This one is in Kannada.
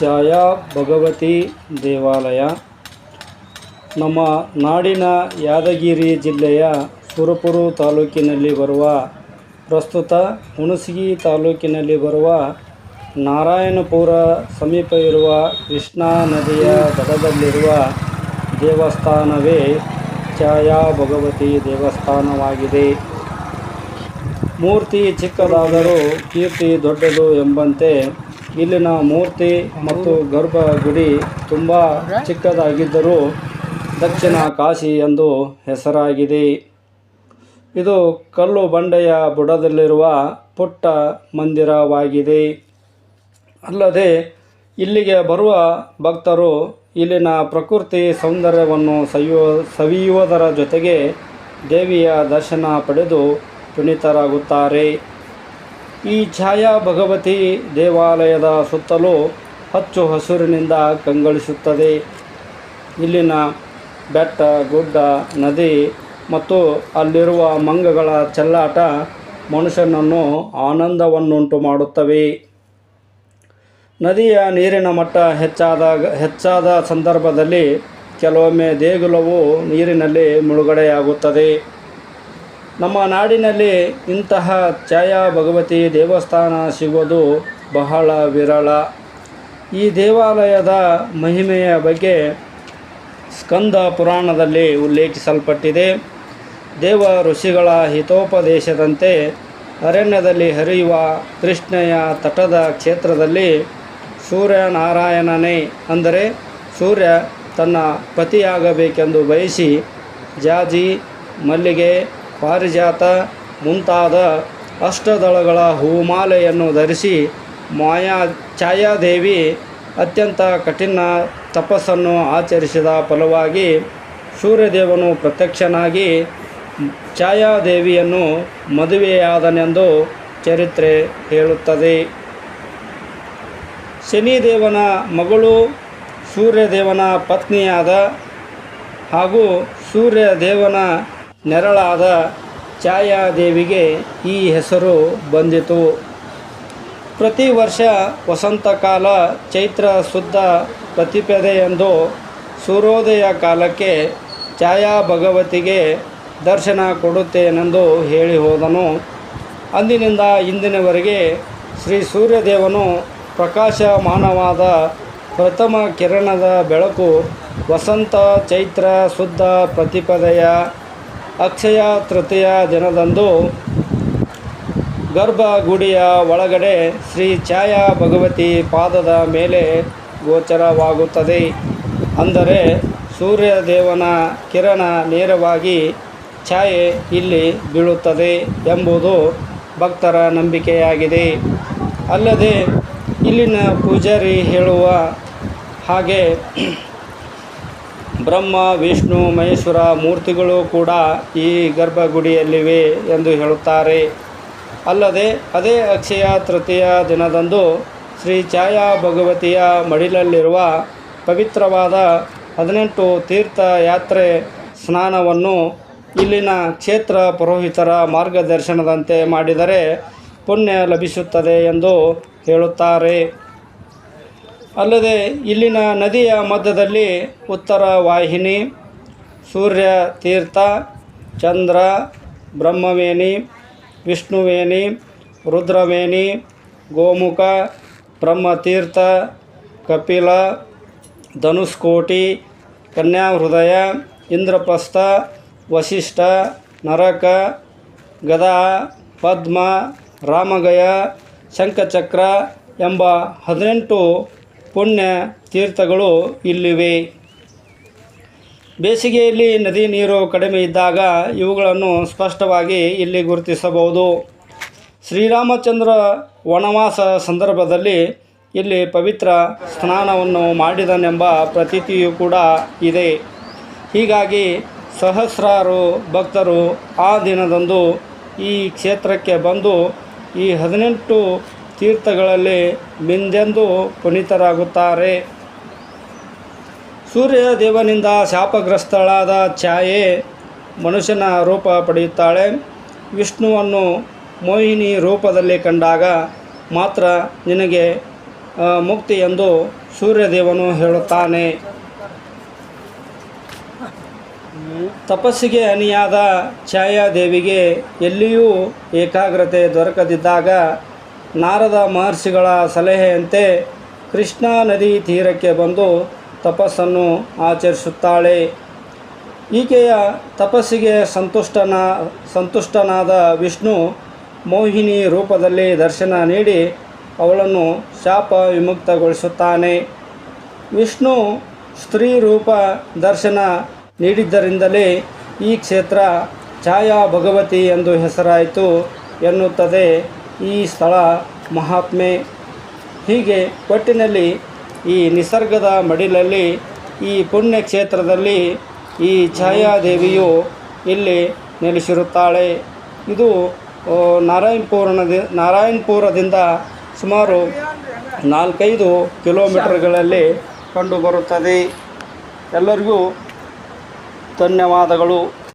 ಛಾಯಾ ಭಗವತಿ ದೇವಾಲಯ. ನಮ್ಮ ನಾಡಿನ ಯಾದಗಿರಿ ಜಿಲ್ಲೆಯ ಸುರಪುರು ತಾಲೂಕಿನಲ್ಲಿ ಬರುವ ಪ್ರಸ್ತುತ ಹುಣಸಗಿ ತಾಲೂಕಿನಲ್ಲಿ ಬರುವ ನಾರಾಯಣಪುರ ಸಮೀಪ ಇರುವ ಕೃಷ್ಣಾ ನದಿಯ ದಡದಲ್ಲಿರುವ ದೇವಸ್ಥಾನವೇ ಛಾಯಾ ಭಗವತಿ ದೇವಸ್ಥಾನವಾಗಿದೆ. ಮೂರ್ತಿ ಚಿಕ್ಕದಾದರೂ ಕೀರ್ತಿ ದೊಡ್ಡದು ಎಂಬಂತೆ ಇಲ್ಲಿನ ಮೂರ್ತಿ ಮತ್ತು ಗರ್ಭಗುಡಿ ತುಂಬ ಚಿಕ್ಕದಾಗಿದ್ದರೂ ದಕ್ಷಿಣ ಕಾಶಿ ಎಂದು ಹೆಸರಾಗಿದೆ. ಇದು ಕಲ್ಲು ಬಂಡೆಯ ಬುಡದಲ್ಲಿರುವ ಪುಟ್ಟ ಮಂದಿರವಾಗಿದೆ. ಅಲ್ಲದೆ ಇಲ್ಲಿಗೆ ಬರುವ ಭಕ್ತರು ಇಲ್ಲಿನ ಪ್ರಕೃತಿ ಸೌಂದರ್ಯವನ್ನು ಸವಿಯುವ ಸವಿಯುವುದರ ಜೊತೆಗೆ ದೇವಿಯ ದರ್ಶನ ಪಡೆದು ಪುನೀತರಾಗುತ್ತಾರೆ. ಈ ಛಾಯಾ ಭಗವತಿ ದೇವಾಲಯದ ಸುತ್ತಲೂ ಹಚ್ಚು ಹಸುರಿನಿಂದ ಕಂಗೊಳಿಸುತ್ತದೆ. ಇಲ್ಲಿನ ಬೆಟ್ಟ, ಗುಡ್ಡ, ನದಿ ಮತ್ತು ಅಲ್ಲಿರುವ ಮಂಗಗಳ ಚೆಲ್ಲಾಟ ಮನುಷ್ಯನನ್ನು ಆನಂದವನ್ನುಂಟು ಮಾಡುತ್ತವೆ. ನದಿಯ ನೀರಿನ ಮಟ್ಟ ಹೆಚ್ಚಾದಾಗ, ಹೆಚ್ಚಾದ ಸಂದರ್ಭದಲ್ಲಿ ಕೆಲವೊಮ್ಮೆ ದೇಗುಲವು ನೀರಿನಲ್ಲಿ ಮುಳುಗಡೆಯಾಗುತ್ತದೆ. ನಮ್ಮ ನಾಡಿನಲ್ಲಿ ಇಂತಹ ಛಾಯಾ ಭಗವತಿ ದೇವಸ್ಥಾನ ಸಿಗೋದು ಬಹಳ ವಿರಳ. ಈ ದೇವಾಲಯದ ಮಹಿಮೆಯ ಬಗ್ಗೆ ಸ್ಕಂದ ಪುರಾಣದಲ್ಲಿ ಉಲ್ಲೇಖಿಸಲ್ಪಟ್ಟಿದೆ. ದೇವ ಋಷಿಗಳ ಹಿತೋಪದೇಶದಂತೆ ಅರಣ್ಯದಲ್ಲಿ ಹರಿಯುವ ಕೃಷ್ಣೆಯ ತಟದ ಕ್ಷೇತ್ರದಲ್ಲಿ ಸೂರ್ಯನಾರಾಯಣನೇ ಅಂದರೆ ಸೂರ್ಯ ತನ್ನ ಪತಿಯಾಗಬೇಕೆಂದು ಬಯಸಿ ಜಾಜಿ, ಮಲ್ಲಿಗೆ ಪಾರಿಜಾತ ಮುಂತಾದ ಅಷ್ಟದಳಗಳ ಹೂಮಾಲೆಯನ್ನು ಧರಿಸಿ ಮಾಯಾ ಛಾಯಾದೇವಿ ಅತ್ಯಂತ ಕಠಿಣ ತಪಸ್ಸನ್ನು ಆಚರಿಸಿದ ಫಲವಾಗಿ ಸೂರ್ಯದೇವನು ಪ್ರತ್ಯಕ್ಷನಾಗಿ ಛಾಯಾದೇವಿಯನ್ನು ಮದುವೆಯಾದನೆಂದು ಚರಿತ್ರೆ ಹೇಳುತ್ತದೆ. ಶನಿದೇವನ ಮಗಳು ಸೂರ್ಯದೇವನ ಪತ್ನಿಯಾದ ಹಾಗೂ ಸೂರ್ಯದೇವನ ನೆರಳಾದ ಛಾಯಾದೇವಿಗೆ ಈ ಹೆಸರು ಬಂದಿತು. ಪ್ರತಿ ವರ್ಷ ವಸಂತಕಾಲ ಚೈತ್ರ ಶುದ್ಧ ಪ್ರತಿಪದೆಯಂದು ಸೂರ್ಯೋದಯ ಕಾಲಕ್ಕೆ ಛಾಯಾ ಭಗವತಿಗೆ ದರ್ಶನ ಕೊಡುತ್ತೇನೆಂದು ಹೇಳಿ ಹೋದನು. ಅಂದಿನಿಂದ ಇಂದಿನವರೆಗೆ ಶ್ರೀ ಸೂರ್ಯದೇವನು ಪ್ರಕಾಶಮಾನವಾದ ಪ್ರಥಮ ಕಿರಣದ ಬೆಳಕು ವಸಂತ ಚೈತ್ರ ಶುದ್ಧ ಪ್ರತಿಪದೆಯ ಅಕ್ಷಯ ತೃತೀಯ ದಿನದಂದು ಗರ್ಭಗುಡಿಯ ಒಳಗಡೆ ಶ್ರೀ ಛಾಯಾ ಭಗವತಿ ಪಾದದ ಮೇಲೆ ಗೋಚರವಾಗುತ್ತದೆ. ಅಂದರೆ ಸೂರ್ಯದೇವನ ಕಿರಣ ನೇರವಾಗಿ ಛಾಯೆ ಇಲ್ಲಿ ಬೀಳುತ್ತದೆ ಎಂಬುದು ಭಕ್ತರ ನಂಬಿಕೆಯಾಗಿದೆ. ಅಲ್ಲದೆ ಇಲ್ಲಿನ ಪೂಜಾರಿ ಹೇಳುವ ಹಾಗೆ ಬ್ರಹ್ಮ, ವಿಷ್ಣು, ಮಹೇಶ್ವರ ಮೂರ್ತಿಗಳು ಕೂಡ ಈ ಗರ್ಭಗುಡಿಯಲ್ಲಿವೆ ಎಂದು ಹೇಳುತ್ತಾರೆ. ಅಲ್ಲದೆ ಅದೇ ಅಕ್ಷಯ ತೃತೀಯ ದಿನದಂದು ಶ್ರೀ ಛಾಯಾ ಭಗವತಿಯ ಮಡಿಲಲ್ಲಿರುವ ಪವಿತ್ರವಾದ ಹದಿನೆಂಟು ತೀರ್ಥ ಯಾತ್ರೆ ಸ್ನಾನವನ್ನು ಇಲ್ಲಿನ ಕ್ಷೇತ್ರ ಪುರೋಹಿತರ ಮಾರ್ಗದರ್ಶನದಂತೆ ಮಾಡಿದರೆ ಪುಣ್ಯ ಲಭಿಸುತ್ತದೆ ಎಂದು ಹೇಳುತ್ತಾರೆ. ಅಲ್ಲದೆ ಇಲ್ಲಿನ ನದಿಯ ಮಧ್ಯದಲ್ಲಿ ಉತ್ತರ ವಾಹಿನಿ ಸೂರ್ಯ ತೀರ್ಥ, ಚಂದ್ರ, ಬ್ರಹ್ಮವೇಣಿ, ವಿಷ್ಣುವೇಣಿ, ರುದ್ರವೇಣಿ, ಗೋಮುಖ, ಬ್ರಹ್ಮತೀರ್ಥ, ಕಪಿಲ ಧನುಷ್ಕೋಟಿ ಕನ್ಯಾಹೃದಯ, ಇಂದ್ರಪ್ರಸ್ಥ ವಶಿಷ್ಠ ನರಕ, ಗದಾ, ಪದ್ಮ, ರಾಮಗಯ, ಶಂಖಚಕ್ರ ಎಂಬ ಹದಿನೆಂಟು ಪುಣ್ಯ ತೀರ್ಥಗಳು ಇಲ್ಲಿವೆ. ಬೇಸಿಗೆಯಲ್ಲಿ ನದಿ ನೀರು ಕಡಿಮೆ ಇದ್ದಾಗ ಇವುಗಳನ್ನು ಸ್ಪಷ್ಟವಾಗಿ ಇಲ್ಲಿ ಗುರುತಿಸಬಹುದು. ಶ್ರೀರಾಮಚಂದ್ರ ವನವಾಸ ಸಂದರ್ಭದಲ್ಲಿ ಇಲ್ಲಿ ಪವಿತ್ರ ಸ್ನಾನವನ್ನು ಮಾಡಿದನೆಂಬ ಪ್ರತೀತಿಯೂ ಕೂಡ ಇದೆ. ಹೀಗಾಗಿ ಸಹಸ್ರಾರು ಭಕ್ತರು ಆ ದಿನದಂದು ಈ ಕ್ಷೇತ್ರಕ್ಕೆ ಬಂದು ಈ ಹದಿನೆಂಟು ತೀರ್ಥಗಳಲ್ಲಿ ಮಿಂದೆಂದು ಪುನೀತರಾಗುತ್ತಾರೆ. ಸೂರ್ಯ ದೇವನಿಂದ ಶಾಪಗ್ರಸ್ತಳಾದ ಛಾಯೆ ಮನುಷ್ಯನ ರೂಪ ಪಡೆಯುತ್ತಾಳೆ. ವಿಷ್ಣುವನ್ನು ಮೋಹಿನಿ ರೂಪದಲ್ಲಿ ಕಂಡಾಗ ಮಾತ್ರ ನಿನಗೆ ಮುಕ್ತಿ ಎಂದು ಸೂರ್ಯದೇವನು ಹೇಳುತ್ತಾನೆ. ತಪಸ್ಸಿಗೆ ಅನಿಯಾದ ಛಾಯಾದೇವಿಗೆ ಎಲ್ಲಿಯೂ ಏಕಾಗ್ರತೆ ದೊರಕದಿದ್ದಾಗ ನಾರದ ಮಹರ್ಷಿಗಳ ಸಲಹೆಯಂತೆ ಕೃಷ್ಣಾ ನದಿ ತೀರಕ್ಕೆ ಬಂದು ತಪಸ್ಸನ್ನು ಆಚರಿಸುತ್ತಾಳೆ. ಈಕೆಯ ತಪಸ್ಸಿಗೆ ಸಂತುಷ್ಟನ, ಸಂತುಷ್ಟನಾದ ವಿಷ್ಣು ಮೋಹಿನಿ ರೂಪದಲ್ಲಿ ದರ್ಶನ ನೀಡಿ ಅವಳನ್ನು ಶಾಪ ವಿಮುಕ್ತಗೊಳಿಸುತ್ತಾನೆ. ವಿಷ್ಣು ಸ್ತ್ರೀ ರೂಪ ದರ್ಶನ ನೀಡಿದ್ದರಿಂದಲೇ ಈ ಕ್ಷೇತ್ರ ಛಾಯಾ ಭಗವತಿ ಎಂದು ಹೆಸರಾಯಿತು ಎನ್ನುತ್ತದೆ. ಈ ಸ್ಥಳ ಮಹಾತ್ಮೆ. ಹೀಗೆ ಒಟ್ಟಿನಲ್ಲಿ ಈ ನಿಸರ್ಗದ ಮಡಿಲಲ್ಲಿ, ಈ ಪುಣ್ಯಕ್ಷೇತ್ರದಲ್ಲಿ ಈ ಛಾಯಾದೇವಿಯು ಇಲ್ಲಿ ನೆಲೆಸಿರುತ್ತಾಳೆ. ಇದು ನಾರಾಯಣಪುರನದಿ ನಾರಾಯಣಪುರದಿಂದ ಸುಮಾರು ನಾಲ್ಕೈದು ಕಿಲೋಮೀಟರ್ಗಳಲ್ಲಿ ಕಂಡುಬರುತ್ತದೆ. ಎಲ್ಲರಿಗೂ ಧನ್ಯವಾದಗಳು.